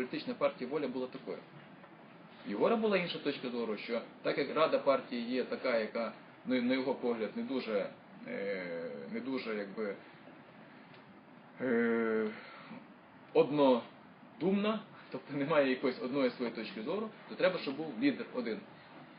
політична партія воля була такою. Єгора була інша точка зору, що так як рада партії є така, яка ну, на його погляд не дуже, е, не дуже якби, е, однодумна, тобто немає якоїсь одної своєї точки зору, то треба, щоб був лідер один.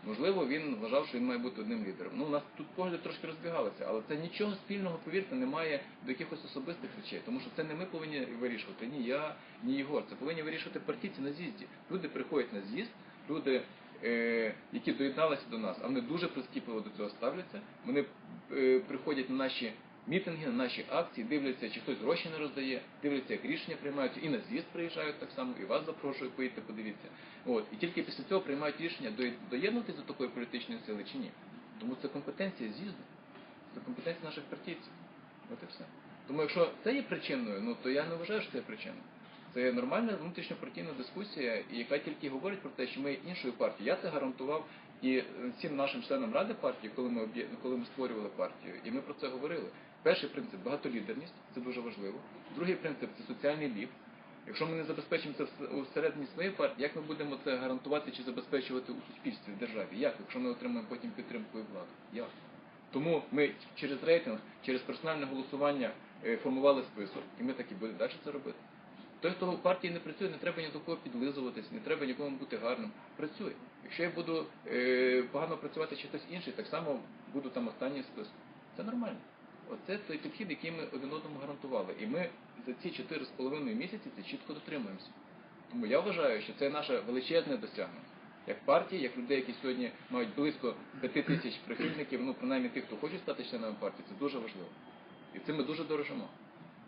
Можливо, він вважав, що він має бути одним лідером. Ну, у нас тут погляди трошки розбігалися, але це нічого спільного, повірте, немає до якихось особистих речей, тому що це не ми повинні вирішувати, ні я, ні Єгор. Це повинні вирішувати партійці на з'їзді. Люди приходять на з'їзд, люди, е, які доєдналися до нас, а вони дуже прискіпливо до цього ставляться. Вони е, приходять на наші мітинги, на наші акції, дивляться, чи хтось гроші не роздає, дивляться, як рішення приймаються, і на з'їзд приїжджають так само, і вас запрошують, поїдьте, подивіться. От. І тільки після цього приймають рішення, доє- доєднуватися до такої політичної сили чи ні. Тому це компетенція з'їзду, це компетенція наших партійців. От і все. Тому якщо це є причиною, ну то я не вважаю, що це є причиною. Це нормальна внутрішньопартійна дискусія, яка тільки говорить про те, що ми іншою партією. Я це гарантував і е, всім нашим членам ради партії, коли ми коли ми створювали партію, і ми про це говорили. Перший принцип багатолідерність, це дуже важливо. Другий принцип це соціальний ліфт. Якщо ми не забезпечимо це всередині своєї партії, як ми будемо це гарантувати чи забезпечувати у суспільстві, в державі? Як, якщо ми отримаємо потім підтримку і владу? Як? Тому ми через рейтинг, через персональне голосування е, формували список, і ми так і будемо далі це робити. Той, хто в партії не працює, не треба ні до кого підлизуватись, не треба нікому бути гарним. Працюй. Якщо я буду е, погано працювати чи хтось інший, так само буду там останній список. Це нормально. Оце той підхід, який ми один одному гарантували. І ми за ці 4,5 місяці це чітко дотримуємося. Тому я вважаю, що це наше величезне досягнення. Як партії, як людей, які сьогодні мають близько 5 тисяч прихильників, ну принаймні тих, хто хоче стати членами партії, це дуже важливо. І цим ми дуже дорожимо.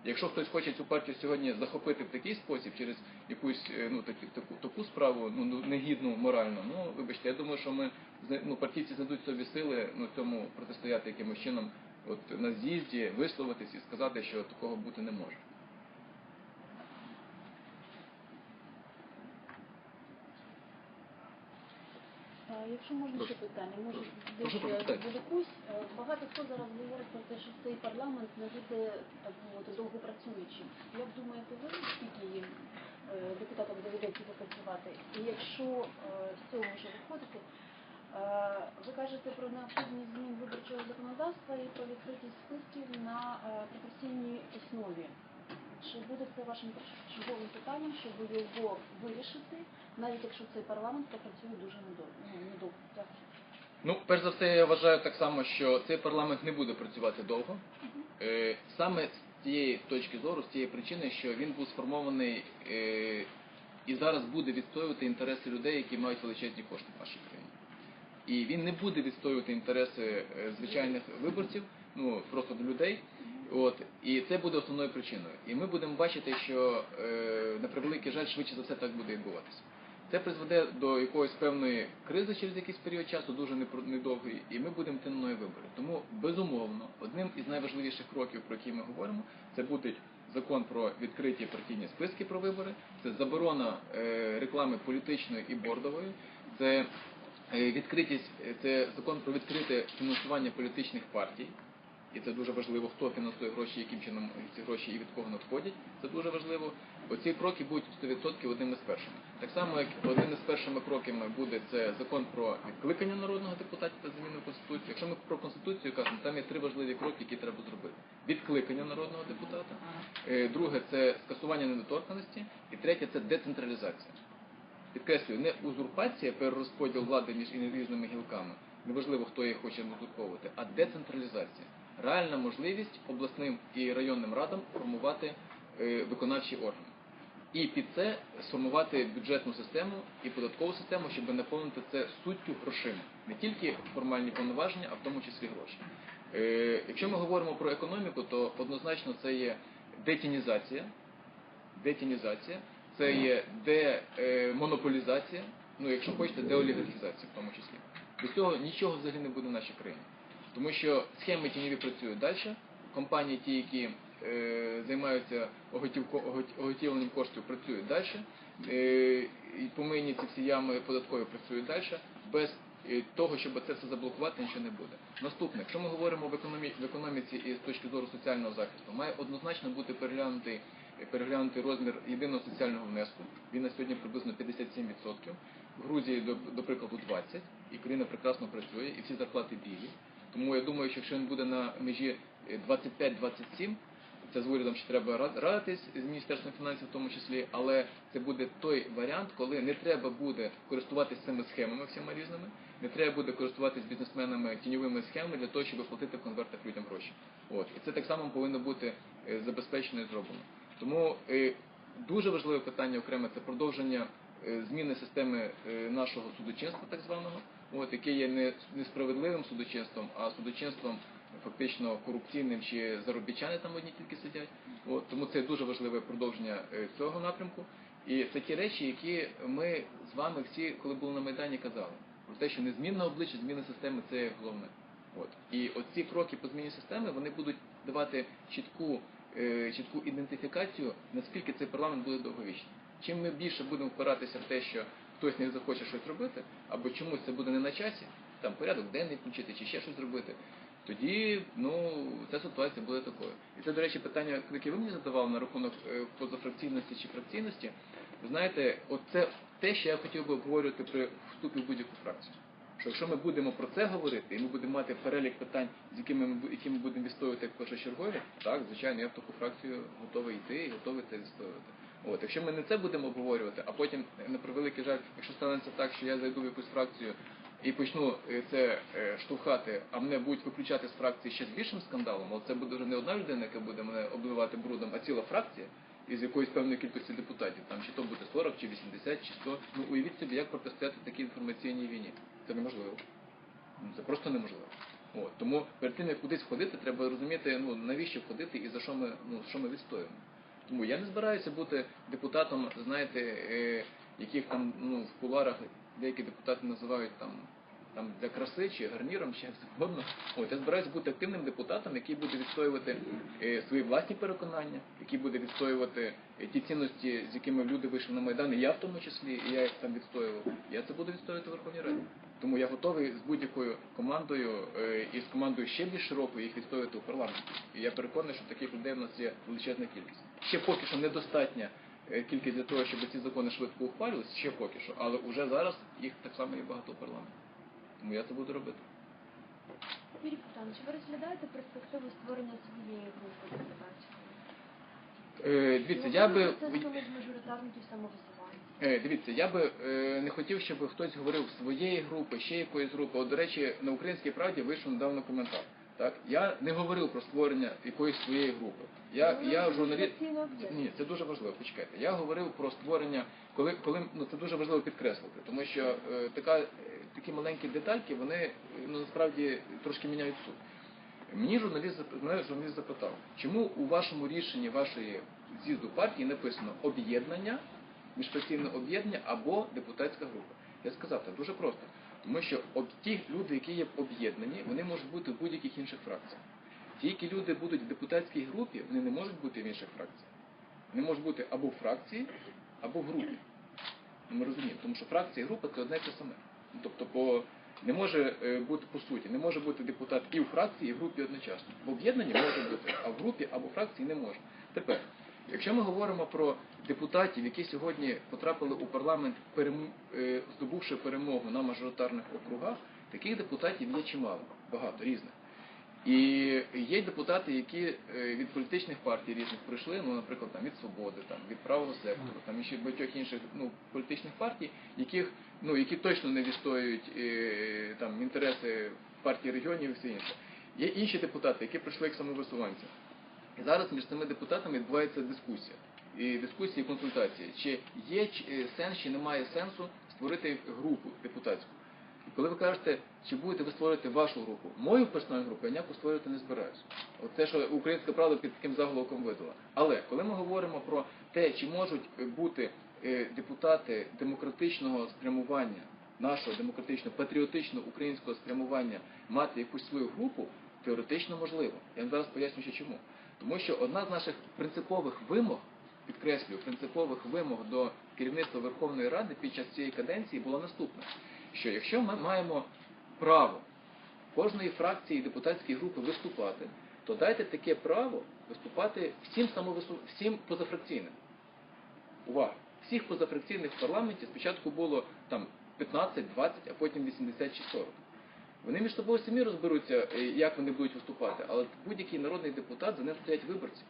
Якщо хтось хоче цю партію сьогодні захопити в такий спосіб, через якусь е, ну, таку, таку, таку справу, ну, ну, негідну морально, ну вибачте, я думаю, що ми ну, партійці знайдуть собі сили ну, цьому протистояти якимось чином от, на з'їзді, висловитись і сказати, що такого бути не може. Е, Якщо можна ще питання, може Прошу, десь е, відволікусь. Е, Багато хто зараз говорить про те, що цей парламент не буде так мовити довгопрацюючим. Як думаєте ви, скільки їм депутатам доведеться попрацювати? І якщо з цього може виходити, ви кажете про необхідність змін виборчого законодавства і про відкритість списків на е, пропорційній основі. Чи буде це вашим першочерговим питанням, щоб його вирішити, навіть якщо цей парламент попрацює дуже недовго? Ну, недовго. Дякую. Ну, перш за все, я вважаю так само, що цей парламент не буде працювати довго. Е, Саме з цієї точки зору, з цієї причини, що він був сформований е, і зараз буде відстоювати інтереси людей, які мають величезні кошти в нашій країні. І він не буде відстоювати інтереси е, звичайних виборців, ну просто до людей. От і це буде основною причиною. І ми будемо бачити, що е, на превеликий жаль, швидше за все так буде відбуватися. Це призведе до якоїсь певної кризи через якийсь період часу, дуже недовгий, і ми будемо йти на нові вибори. Тому безумовно, одним із найважливіших кроків, про які ми говоримо, це буде закон про відкриті партійні списки про вибори, це заборона е, реклами політичної і бордової, це відкритість, е, це закон про відкрите фінансування політичних партій. І це дуже важливо, хто фінансує гроші, яким чином ці гроші і від кого надходять. Це дуже важливо. Оці кроки будуть 100% одними з першими. Так само, як одним із першими кроками буде це закон про відкликання народного депутата та зміну конституції. Якщо ми про конституцію кажемо, там є три важливі кроки, які треба зробити: відкликання народного депутата. Е, Друге це скасування недоторканості, і третє це децентралізація. Підкреслюю, не узурпація, перерозподіл влади між різними гілками, неважливо, хто її хоче узурповувати, а децентралізація. Реальна можливість обласним і районним радам формувати е, виконавчі органи. І під це сформувати бюджетну систему і податкову систему, щоб наповнити це суттю грошима. Не тільки формальні повноваження, а в тому числі гроші. Е, якщо ми говоримо про економіку, то однозначно це є детінізація, детінізація, це є демонополізація, ну якщо хочете, деолігархізація в тому числі. Без цього нічого взагалі не буде в нашій країні. Тому що схеми тіньові працюють далі, компанії, ті, які е, займаються оготівленням коштів, працюють далі, е, помийні ці всі ями податкові працюють далі. Без е, того, щоб це все заблокувати, нічого не буде. Наступне, якщо ми говоримо в економіці і з точки зору соціального захисту, має однозначно бути переглянутий переглянути розмір єдиного соціального внеску. Він на сьогодні приблизно 57%. В Грузії, до, прикладу, 20%. І країна прекрасно працює, і всі зарплати білі. Тому я думаю, що якщо він буде на межі е, 25-27, це з урядом ще треба радитись з міністерством фінансів, в тому числі, але це буде той варіант, коли не треба буде користуватися цими схемами всіма різними, не треба буде користуватись бізнесменами тіньовими схемами для того, щоб платити в конвертах людям гроші. От і це так само повинно бути е, забезпечено і зроблено. Тому е, дуже важливе питання окреме це продовження е, зміни системи е, нашого судочинства, так званого, от яке є не несправедливим судочинством, а судочинством фактично корупційним чи заробітчани там одні тільки сидять. От тому це дуже важливе продовження цього напрямку. І це ті речі, які ми з вами всі, коли були на майдані, казали про те, що незмінне обличчя, зміна системи це головне. От і оці кроки по зміні системи вони будуть давати чітку, чітку ідентифікацію, наскільки цей парламент буде довговічний. Чим ми більше будемо впиратися в те, що хтось не захоче щось робити, або чомусь це буде не на часі, там порядок денний включити чи ще щось зробити, тоді ну ця ситуація буде такою. І це, до речі, питання, яке ви мені задавали на рахунок е, позафракційності чи фракційності. Ви знаєте, от це те, що я хотів би обговорювати при вступі в будь-яку фракцію. Що якщо ми будемо про це говорити, і ми будемо мати перелік питань, з якими ми які ми будемо відстоювати як першочергові, так звичайно, я в таку фракцію готовий йти і готовий це відстоювати. От, якщо ми не це будемо обговорювати, а потім на превеликий жаль, якщо станеться так, що я зайду в якусь фракцію і почну е, це е, штовхати, а мене будуть виключати з фракції ще з більшим скандалом, от це буде вже не одна людина, яка буде мене обливати брудом, а ціла фракція із якоїсь певної кількості депутатів, там чи то буде 40, чи 80, чи 100. Ну уявіть собі, як протистояти такій інформаційній війні. Це неможливо. Ну, Це просто неможливо. От тому перед тим як кудись входити, треба розуміти, ну навіщо входити і за що ми ну що ми відстоюємо. Тому я не збираюся бути депутатом, знаєте, е, яких там ну в куларах деякі депутати називають там. Там для краси чи гарніром, чи завгодно. От я збираюся бути активним депутатом, який буде відстоювати е, свої власні переконання, який буде відстоювати е, ті цінності, з якими люди вийшли на майдан, і я в тому числі, і я їх там відстоював. Я це буду відстоювати в Верховній Раді. Тому я готовий з будь-якою командою е, і з командою ще більш широкою їх відстоювати у парламенті. І я переконаний, що таких людей в нас є величезна кількість. Ще поки що недостатня кількість для того, щоб ці закони швидко ухвалювалися, ще поки що, але вже зараз їх так само є багато в парламенті. Тому я це буду робити. Юрій Богданович, ви розглядаєте перспективу створення своєї групи депутатів? Е, дивіться, я би Це з мажоритарників самовисування. Е, Дивіться, я би е, не хотів, щоб хтось говорив своєї групи, ще якоїсь групи. От, до речі, на українській правді вийшов недавно коментар. Так, я не говорив про створення якоїсь своєї групи. Я, Ну, я журналіст. Ні, це дуже важливо. Почекайте. Я говорив про створення, коли, коли ну це дуже важливо підкреслити, тому що е, така, такі маленькі детальки, вони ну насправді трошки міняють суть. Мені журналіст мене журналіст запитав, чому у вашому рішенні вашої з'їзду партії написано об'єднання, міжфракційне об'єднання або депутатська група. Я сказав, це дуже просто. Тому що ті люди, які є об'єднані, вони можуть бути в будь-яких інших фракціях. Ті, які люди будуть в депутатській групі, вони не можуть бути в інших фракціях. Вони можуть бути або в фракції, або в групі. Ну, Ми розуміємо, тому що фракція і група це одне і те саме. Тобто, по, не може е, бути по суті, не може бути депутат і в фракції, і в групі одночасно. В об'єднанні може бути, а в групі або фракції не може. Тепер, якщо ми говоримо про депутатів, які сьогодні потрапили у парламент, перем- е, здобувши перемогу на мажоритарних округах, таких депутатів є чимало, багато різних. І є депутати, які е, від політичних партій різних прийшли, ну, наприклад, там від свободи, там від правого сектору, там і ще багатьох інших ну, політичних партій, яких ну які точно не відстоюють е, там інтереси партії регіонів і все інше. Є інші депутати, які прийшли як самовисуванці. І зараз між цими депутатами відбувається дискусія. І дискусії, і консультації. Чи є е, сенс, чи немає сенсу створити групу депутатську. Коли ви кажете, чи будете ви створювати вашу групу, мою персональну групу я ніяку створювати не збираюся. Оце, що українська правда під таким заголовком видала. Але коли ми говоримо про те, чи можуть бути е, депутати демократичного спрямування, нашого демократичного, патріотичного українського спрямування, мати якусь свою групу, теоретично можливо. Я вам зараз поясню, чому. Тому що одна з наших принципових вимог, підкреслюю, принципових вимог до керівництва Верховної Ради під час цієї каденції була наступна: що якщо ми маємо право кожної фракції і депутатської групи виступати, то дайте таке право виступати всім самовису... всім позафракційним. Увага! Всіх позафракційних в парламенті спочатку було там 15, 20, а потім 80 чи 40. Вони між собою самі розберуться, е, як вони будуть виступати, але будь-який народний депутат за ним стоять виборці.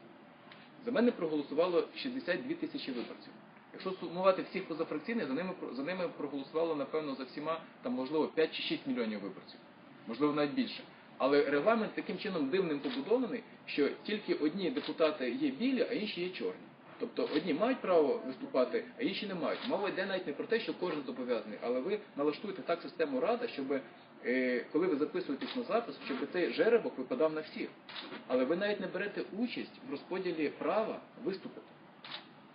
За мене проголосувало 62 тисячі виборців. Якщо сумувати всіх позафракційних, за ними за ними проголосувало напевно за всіма там можливо 5 чи 6 мільйонів виборців, можливо навіть більше. Але регламент таким чином дивним побудований, що тільки одні депутати є білі, а інші є чорні. Тобто одні мають право виступати, а інші не мають. Мова йде навіть не про те, що кожен зобов'язаний, але ви налаштуєте так систему рада, щоб е, коли ви записуєтесь на запис, щоб цей жеребок випадав на всіх. Але ви навіть не берете участь в розподілі права виступити.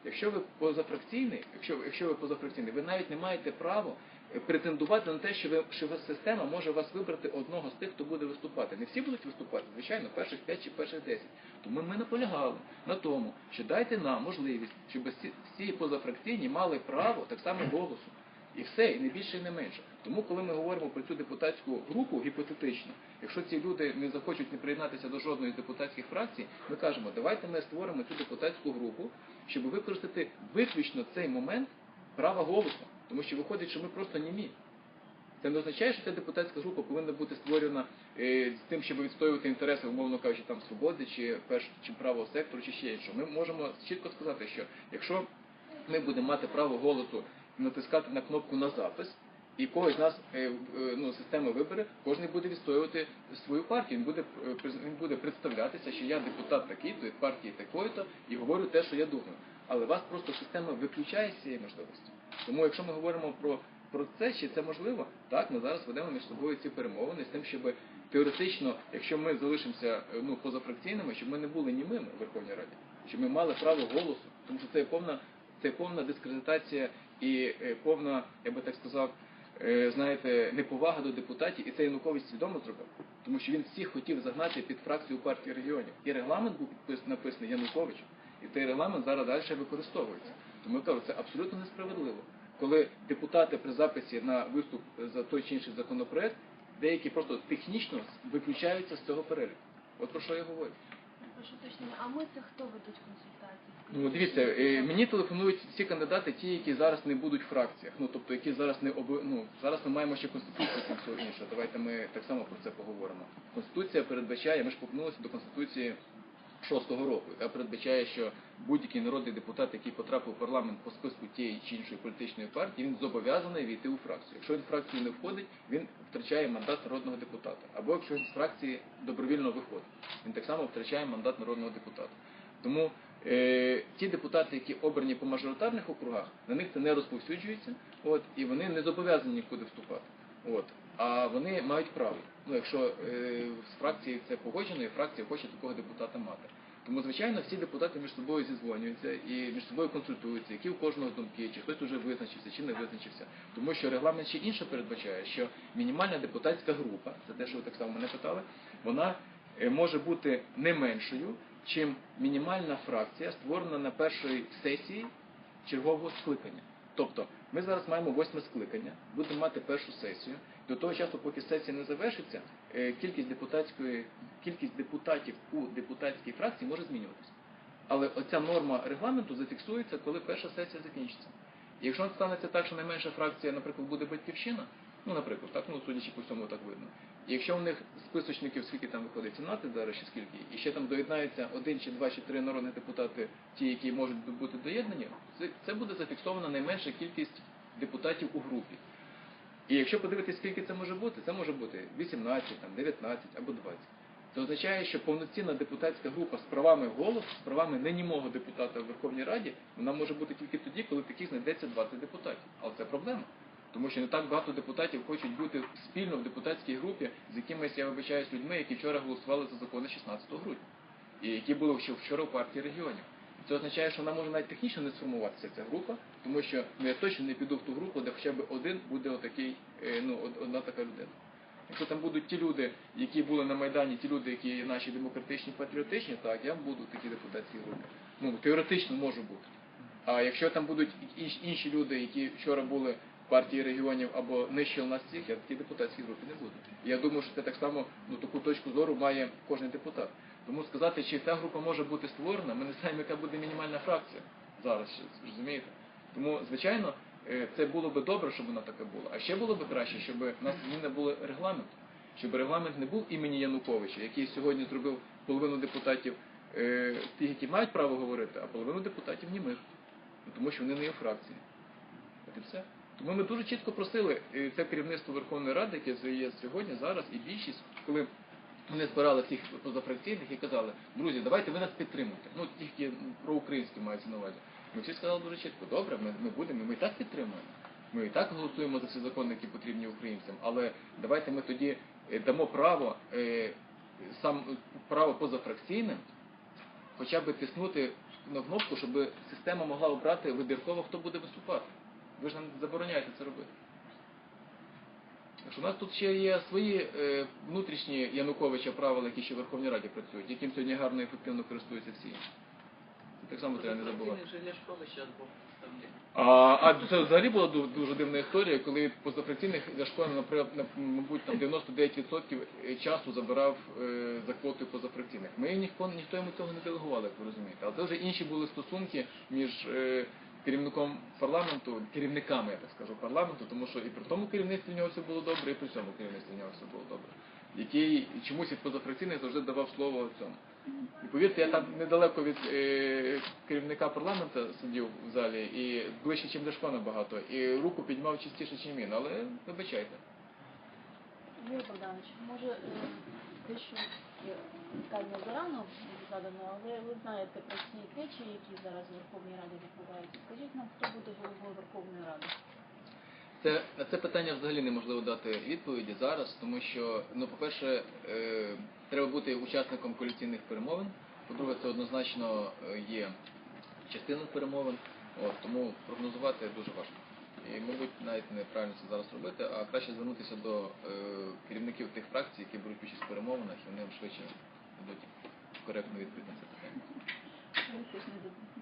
Якщо ви позафракційний, якщо, якщо ви позафракційний, ви навіть не маєте права е, претендувати на те, що ви що вас система може вас вибрати одного з тих, хто буде виступати. Не всі будуть виступати, звичайно, перших 5 чи перших 10. Тому ми наполягали на тому, що дайте нам можливість, щоб всі, всі позафракційні мали право так само голосу. І все, і не більше, і не менше. Тому, коли ми говоримо про цю депутатську групу гіпотетично, якщо ці люди не захочуть не приєднатися до жодної з депутатських фракцій, ми кажемо, давайте ми створимо цю депутатську групу, щоб використати виключно цей момент права голосу. Тому що виходить, що ми просто німі. Це не означає, що ця депутатська група повинна бути створена е, з тим, щоб відстоювати інтереси, умовно кажучи, там свободи чи перш чи правого сектору, чи ще іншого. Ми можемо чітко сказати, що якщо ми будемо мати право голосу натискати на кнопку на запис, і когось з нас е, е, ну, система вибере, кожен буде відстоювати свою партію. Він буде е, він буде представлятися, що я депутат такий-то від партії такої-то і говорю те, що я думаю. Але вас просто система виключає з цієї можливості. Тому, якщо ми говоримо про, про це, чи це можливо, так ми зараз ведемо між собою ці перемовини з тим, щоб теоретично, якщо ми залишимося ну, позафракційними, щоб ми не були німими у Верховній Раді, щоб ми мали право голосу, тому що це повна, це повна дискредитація і повна, я би так сказав, знаєте, неповага до депутатів, і це Янукович свідомо зробив, тому що він всіх хотів загнати під фракцію партії регіонів. І регламент був написаний Януковичем, і цей регламент зараз далі використовується. Тому я кажу, це абсолютно несправедливо, коли депутати при записі на виступ за той чи інший законопроект, деякі просто технічно виключаються з цього переліку. От про що я говорю. Прошу уточнення, а ми це хто ведуть консультації? Ну дивіться, е, мені телефонують всі кандидати, ті, які зараз не будуть в фракціях. Ну тобто, які зараз не оби... ну, зараз ми маємо ще конституцію крім всього іншого. Давайте ми так само про це поговоримо. Конституція передбачає, ми ж повернулися до конституції шостого року, яка передбачає, що будь-який народний депутат, який потрапив в парламент по списку тієї чи іншої політичної партії, він зобов'язаний війти у фракцію. Якщо він в фракцію не входить, він втрачає мандат народного депутата. Або якщо він з фракції добровільно виходить, він так само втрачає мандат народного депутата. Тому ті депутати, які обрані по мажоритарних округах, на них це не розповсюджується, от, і вони не зобов'язані нікуди вступати. От, а вони мають право. Ну, якщо е, з фракції це погоджено, і фракція хоче такого депутата мати. Тому, звичайно, всі депутати між собою зізвонюються і між собою консультуються, які у кожного думки, чи хтось вже визначився, чи не визначився. Тому що регламент ще інше передбачає, що мінімальна депутатська група, це те, що ви так само мене питали, вона е, може бути не меншою, чим мінімальна фракція, створена на першій сесії чергового скликання. Тобто ми зараз маємо восьме скликання, будемо мати першу сесію. До того часу, поки сесія не завершиться, е, кількість депутатської кількість депутатів у депутатській фракції може змінюватися. Але оця норма регламенту зафіксується, коли перша сесія закінчиться. Якщо станеться так, що найменша фракція, наприклад, буде батьківщина, ну, наприклад, так, ну судячи по всьому, так видно. Якщо у них списочників, скільки там виходить, 17 зараз чи скільки, і ще там доєднається один чи два чи три народних депутати, ті, які можуть бути доєднані, це, це буде зафіксована найменша кількість депутатів у групі. І якщо подивитися, скільки це може бути, це може бути 18, там, 19 або 20. Це означає, що повноцінна депутатська група з правами голосу, з правами ненімого депутата в Верховній Раді, вона може бути тільки тоді, коли таких знайдеться 20 депутатів. Але це проблема. Тому що не так багато депутатів хочуть бути спільно в депутатській групі з якимись, я вибачаюсь, людьми, які вчора голосували за закони 16 грудня, і які були ще вчора в партії регіонів. Це означає, що вона може навіть технічно не сформуватися ця група, тому що ну, я точно не піду в ту групу, де хоча б один буде отакий, е, ну, одна така людина. Якщо там будуть ті люди, які були на Майдані, ті люди, які наші демократичні, патріотичні, так, я буду в такій депутатській групі. Ну, теоретично можу бути. А якщо там будуть інші люди, які вчора були партії регіонів або у нас всіх, я в такій депутатській групі не буду. Я думаю, що це так само ну, таку точку зору має кожен депутат. Тому сказати, чи ця група може бути створена, ми не знаємо, яка буде мінімальна фракція зараз, розумієте? Тому, звичайно, е, це було би добре, щоб вона така була. А ще було б краще, щоб у нас зміни були регламент, щоб регламент не був імені Януковича, який сьогодні зробив половину депутатів е, тих, які мають право говорити, а половину депутатів німих. Тому що вони не є фракції. От і все. Тому ми дуже чітко просили це керівництво Верховної Ради, яке є сьогодні, зараз, і більшість, коли вони збирали всіх позафракційних і казали, друзі, давайте ви нас підтримуйте. Ну, ті, які проукраїнські мається на увазі. Ми всі сказали дуже чітко, добре, ми, ми будемо, ми і так підтримуємо. Ми і так голосуємо за ці закони, які потрібні українцям, але давайте ми тоді е, дамо право е, сам право позафракційним хоча б тиснути на кнопку, щоб система могла обрати вибірково, хто буде виступати. Ви ж нам забороняєте це робити. Так що у нас тут ще є свої е, внутрішні Януковича правила, які ще в Верховній Раді працюють, яким сьогодні гарно і ефективно користуються всі. Так само треба не забувати. А, а це взагалі була ду- дуже дивна історія, коли позафракційних Ляшко, наприклад, мабуть, там 99% часу забирав е, за квотою позафракційних. Ми ніхто, ніхто йому цього не делегували, як ви розумієте. Але це вже інші були стосунки між е, керівником парламенту, керівниками, я так скажу, парламенту, тому що і при тому керівництві в нього все було добре, і при цьому керівництві в нього все було добре. Який чомусь від позафракційних завжди давав слово цьому. І повірте, я там недалеко від е, керівника парламенту сидів в залі і ближче, ніж Ляшко набагато. І руку піднімав частіше, ніж він, але вибачайте. Юрій Богданович, може е, дещо питання зарано задано, але ви знаєте про ці течії, які зараз в Верховній Раді відбуваються. Скажіть нам, хто буде головою Верховної Ради? Це на це питання взагалі неможливо дати відповіді зараз, тому що ну, по-перше, е, треба бути учасником коаліційних перемовин. По-друге, це однозначно е, є частиною перемовин. От тому прогнозувати дуже важко. І, мабуть, навіть неправильно це зараз робити, а краще звернутися до е, керівників тих фракцій, які беруть участь в перемовинах, і вони швидше дадуть коректну відповідь на це питання. Забудьте.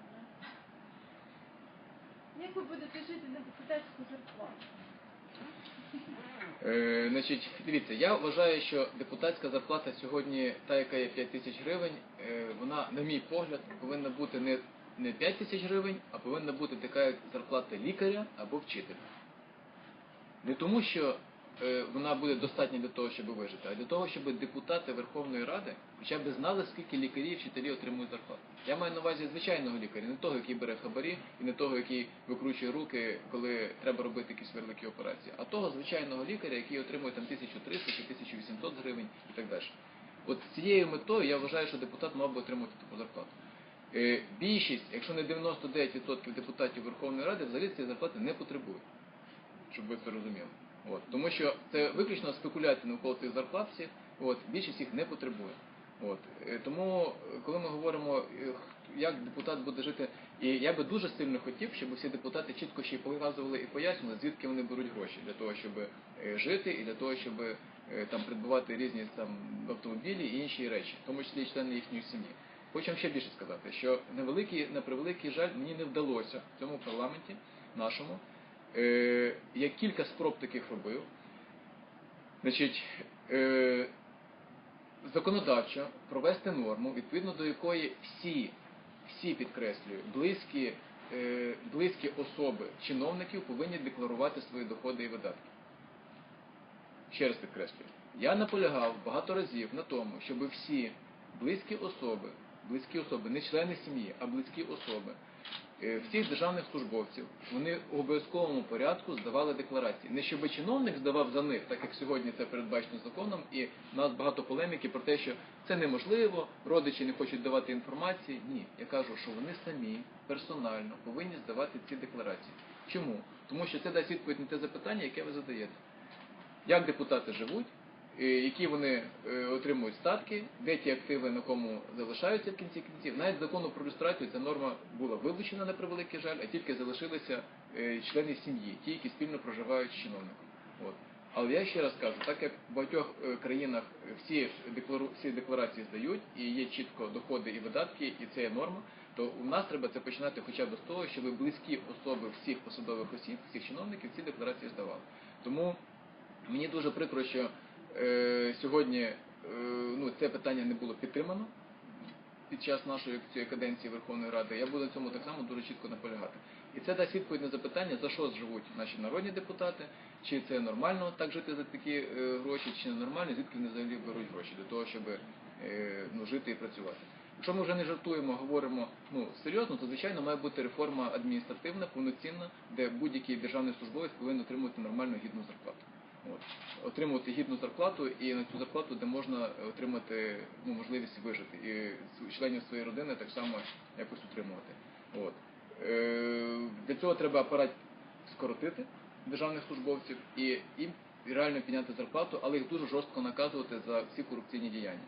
Як ви будете жити на депутатську зарплату? Е, значить, дивіться, я вважаю, що депутатська зарплата сьогодні, та яка є 5 тисяч гривень, е, вона, на мій погляд, повинна бути не, не 5 тисяч гривень, а повинна бути така як зарплата лікаря або вчителя. Не тому, що вона буде достатня для того, щоб вижити, а для того, щоб депутати Верховної Ради хоча б знали, скільки лікарі і вчителі отримують зарплату. Я маю на увазі звичайного лікаря, не того, який бере хабарі, і не того, який викручує руки, коли треба робити якісь великі операції, а того звичайного лікаря, який отримує там 1300 чи 1800 гривень і так далі. От цією метою я вважаю, що депутат мав би отримувати таку зарплату. Е, Більшість, якщо не 99% депутатів Верховної Ради, взагалі цієї зарплати не потребують щоб ви це розуміли. От. Тому що це виключно спекуляції навколо цих зарплат всіх, от, більшість їх не потребує. От. Е, Тому, е, коли ми говоримо, е, як депутат буде жити, і я би дуже сильно хотів, щоб всі депутати чітко ще й показували і пояснювали, звідки вони беруть гроші для того, щоб жити і для того, щоб там придбавати різні там автомобілі і інші речі, в тому числі і члени їхньої сім'ї. Хочу ще більше сказати, що на на превеликий жаль, мені не вдалося в цьому парламенті нашому. Е, я кілька спроб таких робив. Значить, е, законодавчо провести норму, відповідно до якої всі, всі підкреслюю, близькі, е, близькі особи чиновників повинні декларувати свої доходи і видатки. Ще раз підкреслюю. Я наполягав багато разів на тому, щоб всі близькі особи, близькі особи, не члени сім'ї, а близькі особи, всіх державних службовців, вони в обов'язковому порядку здавали декларації. Не щоб чиновник здавав за них, так як сьогодні це передбачено законом, і в нас багато полеміки про те, що це неможливо, родичі не хочуть давати інформації. Ні, я кажу, що вони самі персонально повинні здавати ці декларації. Чому? Тому що це дасть відповідь на те запитання, яке ви задаєте. Як депутати живуть, е, які вони е, отримують статки, де ті активи на кому залишаються в кінці кінців. Навіть закону про люстрацію ця норма була вилучена на превеликий жаль, а тільки залишилися е, члени сім'ї, ті, які спільно проживають з чиновником. От. Але я ще раз кажу, так як в багатьох е, країнах всі, декларації здають, і є чітко доходи і видатки, і це є норма, то у нас треба це починати хоча б з того, щоб близькі особи всіх посадових осіб, всіх чиновників ці декларації здавали. Тому Мені дуже прикро, що е, сьогодні е, ну, це питання не було підтримано. під час нашої цієї каденції Верховної Ради. Я буду на цьому так само дуже чітко наполягати. І це дасть відповідь на запитання, за що живуть наші народні депутати, чи це нормально так жити за такі е, гроші, чи не нормально, звідки вони взагалі беруть гроші для того, щоб е, ну, жити і працювати. Якщо ми вже не жартуємо, говоримо ну серйозно, то звичайно має бути реформа адміністративна, повноцінна, де будь-який державний службовець повинен отримувати нормальну гідну зарплату. От. Отримувати гідну зарплату і на цю зарплату, де можна отримати ну, можливість вижити і членів своєї родини так само якось утримувати. От. Е, для цього треба апарат скоротити державних службовців і їм реально підняти зарплату, але їх дуже жорстко наказувати за всі корупційні діяння.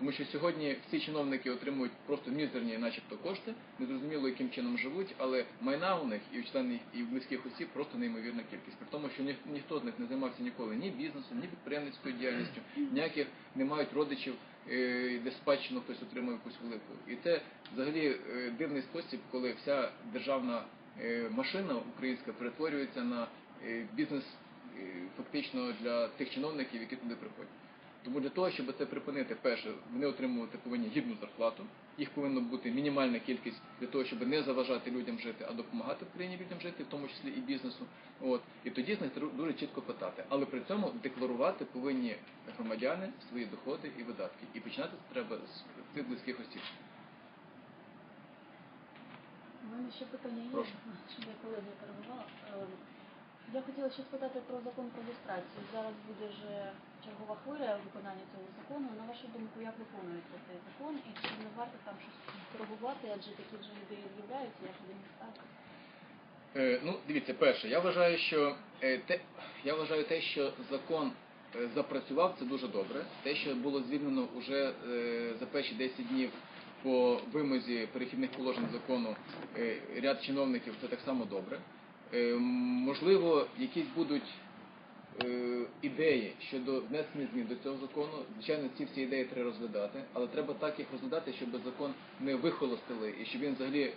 Тому що сьогодні всі чиновники отримують просто мізерні, начебто, кошти, незрозуміло, яким чином живуть, але майна у них і у членів і у близьких осіб просто неймовірна кількість. При тому, що ні, ніхто з них не займався ніколи ні бізнесом, ні підприємницькою діяльністю, ніяких не мають родичів, е, де спадщину хтось отримав якусь велику. І це взагалі е, дивний спосіб, коли вся державна е, машина українська перетворюється на бізнес фактично для тих чиновників, які туди приходять. Тому для того, щоб це припинити, перше, вони отримувати повинні гідну зарплату. Їх повинна бути мінімальна кількість для того, щоб не заважати людям жити, а допомагати в країні людям жити, в тому числі і бізнесу. От і тоді з них дуже чітко питати. Але при цьому декларувати повинні громадяни свої доходи і видатки. І починати треба з цих близьких осіб. У мене ще питання є, Прошу. щоб я колеги перебувала. Я хотіла ще спитати про закон про люстрацію. Зараз буде вже чергова хвиля виконання цього закону. На вашу думку, як виконується цей закон і чи не варто там щось коригувати, адже такі вже людей з'являються, як один так? Е, ну, дивіться, перше, я вважаю, що е, те, я вважаю те, що закон е, запрацював, це дуже добре. Те, що було звільнено уже е, за перші 10 днів по вимозі перехідних положень закону е, ряд чиновників, це так само добре. Е, можливо, якісь будуть е, ідеї щодо внесення змін до цього закону. Звичайно, ці всі ідеї треба розглядати, але треба так їх розглядати, щоб закон не вихолостили і щоб він взагалі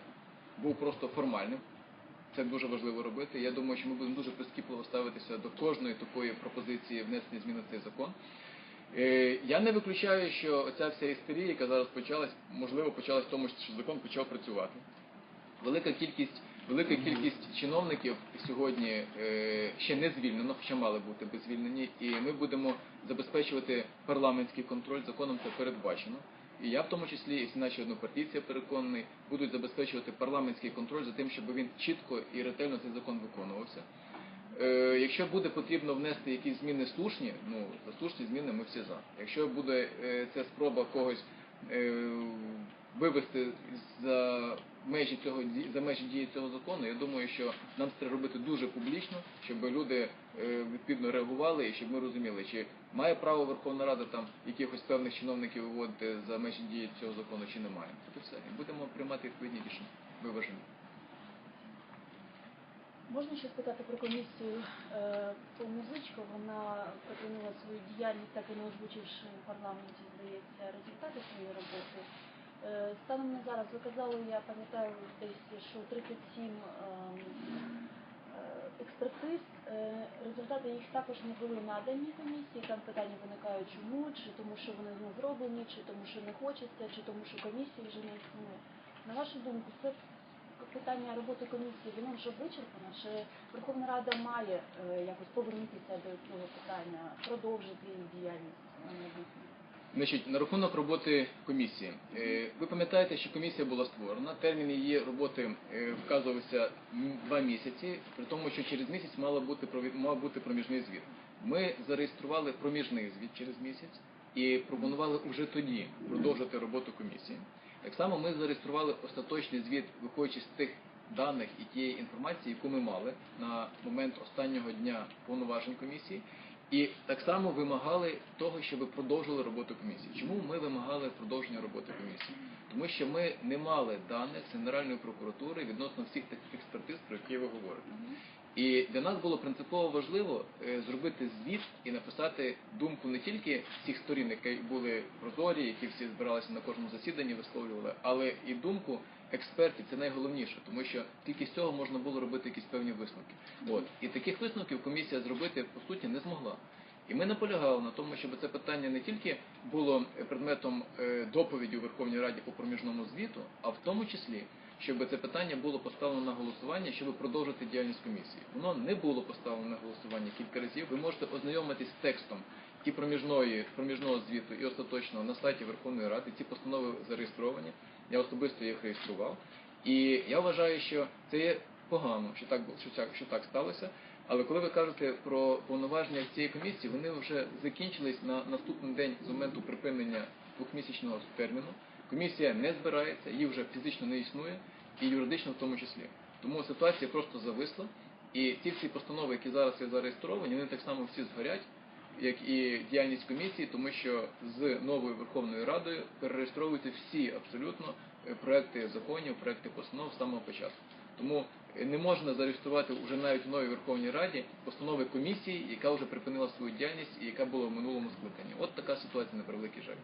був просто формальним. Це дуже важливо робити. Я думаю, що ми будемо дуже прискіпливо ставитися до кожної такої пропозиції внесення змін на цей закон. Е, Я не виключаю, що ця вся істерія, яка зараз почалась, можливо, почалась в тому, що закон почав працювати. Велика кількість, велика кількість чиновників сьогодні е, ще не звільнено, хоча мали бути би звільнені, і ми будемо забезпечувати парламентський контроль. Законом це передбачено. І я в тому числі, і всі наші однопартійці, переконаний, будуть забезпечувати парламентський контроль за тим, щоб він чітко і ретельно цей закон виконувався. Е, якщо буде потрібно внести якісь зміни слушні, ну за слушні зміни ми всі за. Якщо буде е, це спроба когось вивести за межі цього за межі дії цього закону, я думаю, що нам це робити дуже публічно, щоб люди е, відповідно реагували і щоб ми розуміли, чи має право Верховна Рада там якихось певних чиновників виводити за межі дії цього закону, чи не має. От і все. І будемо приймати відповідні рішення виважені. Можна ще спитати про комісію е, по музичку. Вона припинила свою діяльність, так і не озвучивши в парламенті, здається, результати своєї роботи. Е, Станом на зараз ви казали, я пам'ятаю десь, що 37 ем, е, експертиз, е, результати їх також не були надані комісії. Там питання виникають чому, чи тому, що вони не зроблені, чи тому, що не хочеться, чи тому, що комісії вже не існує. На вашу думку, це питання роботи комісії, воно вже вичерпано? Чи Верховна Рада має якось повернутися до цього питання, продовжити її діяльність на майбутнє? Значить, на рахунок роботи комісії. Е, Ви пам'ятаєте, що комісія була створена. Термін її роботи е, вказувався два місяці, при тому, що через місяць мало бути мав бути проміжний звіт. Ми зареєстрували проміжний звіт через місяць і пропонували уже тоді продовжити роботу комісії. Так само ми зареєстрували остаточний звіт, виходячи з тих даних і тієї інформації, яку ми мали на момент останнього дня повноважень комісії. І так само вимагали того, щоб продовжили роботу комісії. Чому ми вимагали продовження роботи комісії? Тому що ми не мали даних з Генеральної прокуратури відносно всіх тих експертиз, про які ви говорите. І для нас було принципово важливо е, зробити звіт і написати думку не тільки всіх сторін, які були прозорі, які всі збиралися на кожному засіданні, висловлювали, але і думку експертів. Це найголовніше, тому що тільки з цього можна було робити якісь певні висновки. От і таких висновків комісія зробити по суті не змогла. І ми наполягали на тому, щоб це питання не тільки було предметом е, доповіді у Верховній Раді по проміжному звіту, а в тому числі, щоб це питання було поставлено на голосування, щоб продовжити діяльність комісії. Воно не було поставлено на голосування кілька разів. Ви можете ознайомитись з текстом і проміжної, проміжного звіту, і остаточного на сайті Верховної Ради. Ці постанови зареєстровані. Я особисто їх реєстрував. І я вважаю, що це є погано, що так що так, що так сталося. Але коли ви кажете про повноваження цієї комісії, вони вже закінчились на наступний день з моменту припинення двохмісячного терміну. Комісія не збирається, її вже фізично не існує, і юридично в тому числі. Тому ситуація просто зависла. І ті всі постанови, які зараз є зареєстровані, вони так само всі згорять, як і діяльність комісії, тому що з новою Верховною Радою перереєстровуються всі абсолютно е, проекти законів, проекти постанов з самого початку. Тому е, не можна зареєструвати вже навіть в новій Верховній Раді постанови комісії, яка вже припинила свою діяльність і яка була в минулому скликанні. От така ситуація на превеликий жаль.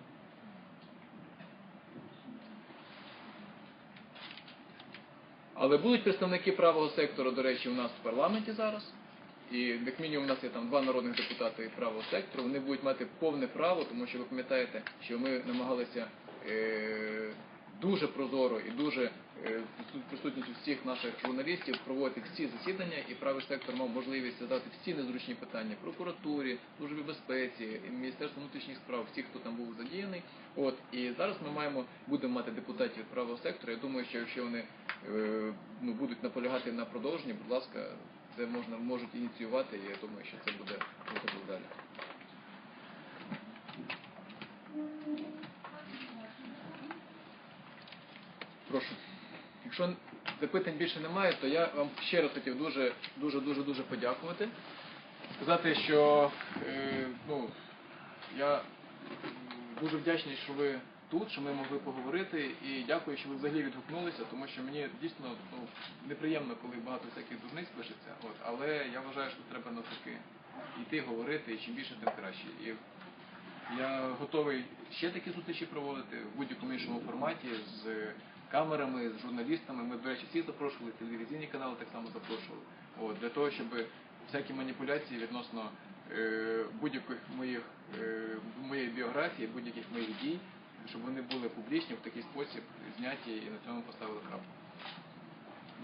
Але будуть представники правого сектору, до речі, у нас в парламенті зараз. І як мінімум у нас є там два народних депутати правого сектору. Вони будуть мати повне право, тому що ви пам'ятаєте, що ми намагалися е, дуже прозоро і дуже е, присутністю всіх наших журналістів проводити всі засідання, і правий сектор мав можливість задати всі незручні питання прокуратурі, службі безпеці, Міністерству внутрішніх справ, всіх, хто там був задіяний. От і зараз ми маємо будемо мати депутатів правого сектору. Я думаю, що якщо вони е, ну, будуть наполягати на продовженні, будь ласка, це можна можуть ініціювати. І я думаю, що це буде рухатись далі. Прошу. Якщо запитань більше немає, то я вам ще раз хотів дуже дуже дуже дуже подякувати. Сказати, що е, ну, я дуже вдячний, що ви тут, що ми могли поговорити, і дякую, що ви взагалі відгукнулися, тому що мені дійсно ну, неприємно, коли багато всяких дурниць пишеться. От, але я вважаю, що треба навпаки йти, говорити, і чим більше, тим краще. І я готовий ще такі зустрічі проводити в будь-якому іншому форматі з камерами, з журналістами. Ми, до речі, всіх запрошували, телевізійні канали так само запрошували. От, для того, щоб всякі маніпуляції відносно е, будь-яких моїх е, моєї біографії, будь-яких моїх дій, щоб вони були публічні в такий спосіб зняті і на цьому поставили крапку.